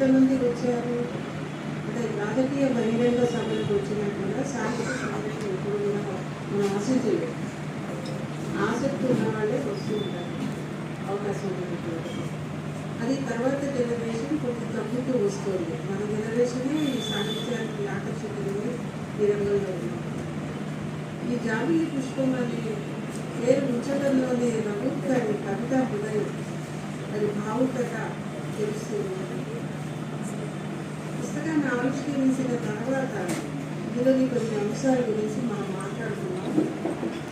ఎంతమంది వచ్చారు? అంటే రాజకీయ బహిరంగ సభలకు వచ్చినా కూడా సాహిత్య సభలకు ఎప్పుడు మనం ఆశించలేదు. ఆసక్తి ఉన్న వాళ్ళే వస్తూ అవకాశం అది తర్వాత జనరేషన్ కొంచెం తగ్గుతూ వస్తుంది. మన జనరేషనే ఈ సాహిత్యానికి ఆకర్షితులై ఈ రంగంలో ఉన్నాం ఈ జాబీ పుష్పం అనే పేరు ఉంచడంలోనే రఘు గారి కవిత హృదయం. అది భావుకత తెలుస్తుంది పుస్తకాన్ని తర్వాత ఇందులోని కొన్ని అంశాల గురించి మనం మాట్లాడుకున్నాం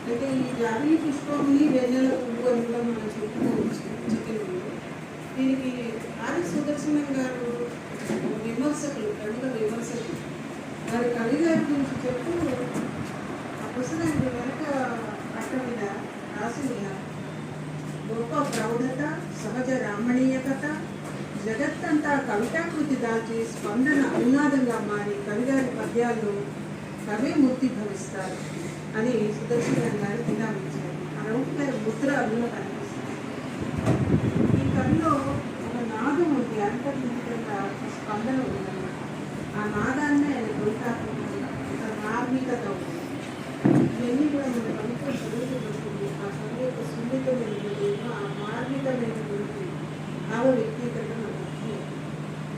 అయితే ఈ జాబిలి పుష్పంని వెన్నెల పువ్వు అని కూడా మనం చెప్పుకోవచ్చు చికెన్ దీనికి ఆది సుదర్శనం గారు విమర్శకులు ప్రముఖ విమర్శకులు. వారి కవి గారి గురించి చెప్తూ ఆ పుస్తకానికి వెనక పట్ట మీద రాసి గొప్ప ప్రౌఢత సహజ రామణీయకత జగత్తంతా కవితాకృతి దాల్చి స్పందన అనునాదంగా మారి కవిగారి పద్యాల్లో కవే మూర్తి భవిస్తారు అని సుదర్శన గారు వినామించారు ఆ రౌండ్ గారి ముద్ర అందులో కనిపిస్తుంది. ఈ కవిలో ఒక నాదం ఉంది. అంతర్నిహితంగా స్పందన ఉందన్నమాట. ఆ నాదాన్నే ఆయన కవితాత్మకంగా ఒక మార్మికత ఉంది. ఇవన్నీ కూడా మన కవిత్వం చదువుతున్నప్పుడు ఆ కవి యొక్క సున్నితమైనటువంటి ఆ మార్మికమైనటువంటి భావ వ్యక్తీకరణ మనకు అర్థమవుతుంది.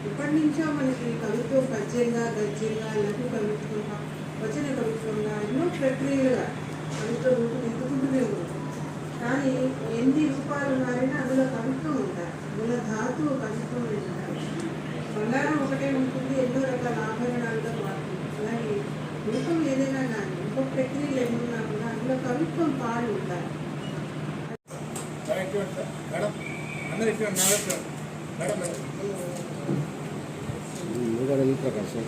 ఎప్పటి నుంచో మనకి కవిత్వం పద్యంగా గద్యంగా లఘు కవిత్వంగా వచన కవిత్వంగా ఎన్నో ప్రక్రియలుగా కవిత్వం రూపుదిద్దుకుంటూనే ఉంది. కానీ ఎన్ని రూపాలు మారినా అందులో కవిత్వం ఉంటాయి మూల ధాతువు కవిత్వం ఉంటాయి బంగారం ఒకటే ఉంటుంది ఎన్నో రకాల ఆభరణాలుగా మారుతుంది అలాగే రూపం ఏదైనా కానీ ఇంకో ప్రక్రియలు ఏమున్నా కూడా అందులో కవిత్వం పాడు ఉంటాయి మేడం అందరికీ మేడం మేడం గడలు ప్రకాశం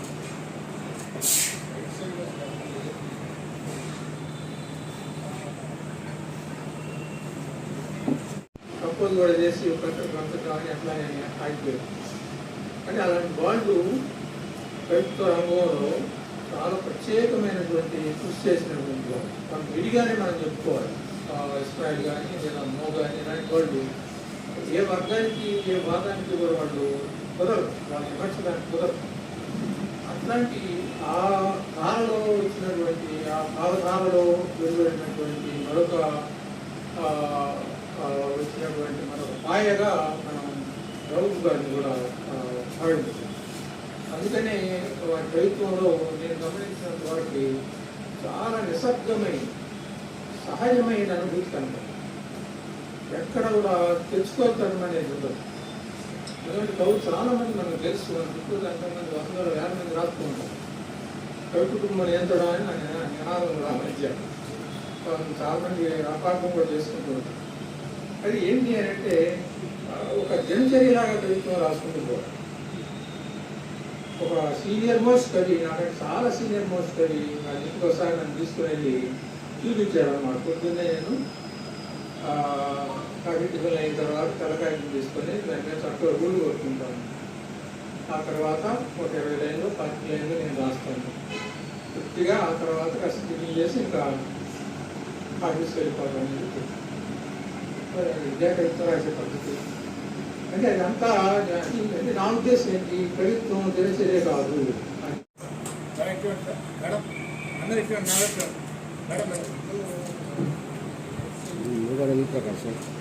కప్పులు కూడా అంటే అలాంటి వాళ్ళు ప్రభుత్వ రంగంలో చాలా ప్రత్యేకమైనటువంటి కృషి చేసినటువంటి వాళ్ళు. మనం విడిగానే మనం చెప్పుకోవాలి. ఇస్రాయల్ కానీ లేదా అమ్మో కానీ ఇలాంటి వాళ్ళు ఏ వర్గానికి ఏ వాదానికి కూడా వాళ్ళు కుదరదు. వాళ్ళు విమర్శడానికి కుదరదు. అట్లాంటి ఆ ధారలో వచ్చినటువంటి ఆ భావధారలో వెలువడినటువంటి మరొక వచ్చినటువంటి మరొక పాయగా మనం రౌత్ గారిని కూడా భావించాం అందుకనే వారి ప్రభుత్వంలో నేను గమనించినంత వరకు చాలా నిశ్శబ్దమైన సహజమైన అనుభూతి కనపడుతుంది ఎక్కడ కూడా తెచ్చుకోగలం అనేది ఉండదు. అటువంటి కవులు చాలా మంది మనకు తెలుసు. మన చుట్టూ ఎంతమంది వందల వేల మంది రాసుకుంటాం కవి కుటుంబం నియంత్రణ అని నా నినాదం కూడా మధ్య చాలా మంది అపార్థం కూడా చేసుకుంటూ అది ఏంటి అని అంటే ఒక దినచర్యలాగా కవిత్వం రాసుకుంటూ పోవడం. ఒక సీనియర్ మోస్ట్ కవి నాకంటే చాలా సీనియర్ మోస్ట్ కవి నా ఇంటికి ఒకసారి నన్ను తీసుకునేది చూపించాడు అన్నమాట పొద్దున్నే నేను కవిటికల్ అయిన తర్వాత తలకాయలు తీసుకొని దాన్ని చక్కగా రూలు కొట్టుకుంటాను. ఆ తర్వాత ఒక ఇరవై లైన్లు పది లైన్లు నేను రాస్తాను. పూర్తిగా ఆ తర్వాత కాస్త చేసి ఇంకా ఆఫీస్కి వెళ్ళిపోతాను చెప్పి. మరి విద్యా రాసే పద్ధతి. అంటే అదంతా అంటే నా ఉద్దేశం ఏంటి? ప్రభుత్వం తెలిసేదే కాదు. మేడం అందరికీ ఇక్కడ madam madam para otra canción.